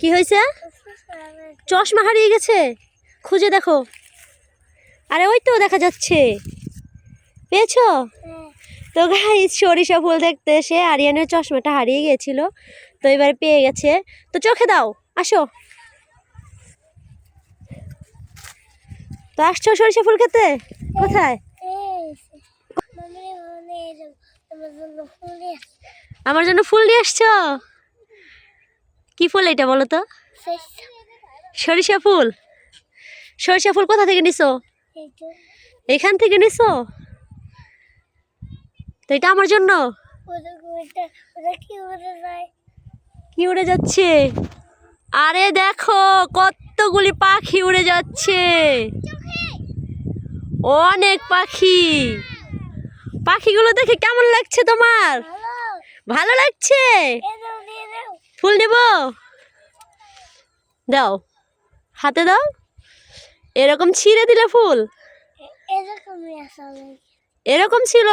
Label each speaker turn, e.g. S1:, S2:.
S1: কি হয়েছে? চশমা হারিয়ে গেছে? খুঁজে দেখো। আরে ওই তো দেখা যাচ্ছে। পেয়েছ? তো গাই সরিষা ফুল দেখতে এসে আরিয়ানের চশমাটা হারিয়ে গিয়েছিল তো এবার পেয়ে গেছে। তো চোখে দাও আসো। তো আসছো সরিষা ফুল খেতে? কোথায়? আমার জন্য ফুল নিয়ে আসছো? কি ফুল এটা বলো তো? সরিষা ফুল। সরিষা ফুল? কোথা থেকে নিছো? এখান থেকে নিছো? তো এটা আমার জন্য? কি উড়ে যাচ্ছে? আরে দেখো কতগুলি পাখি উড়ে যাচ্ছে। অনেক পাখি। পাখিগুলো দেখে কেমন লাগছে তোমার? ভালো। লাগছে? ফুল নেব দাও। হাতে দাও। এরকম ছিঁড়ে দিলে ফুল? এরকম ছিল?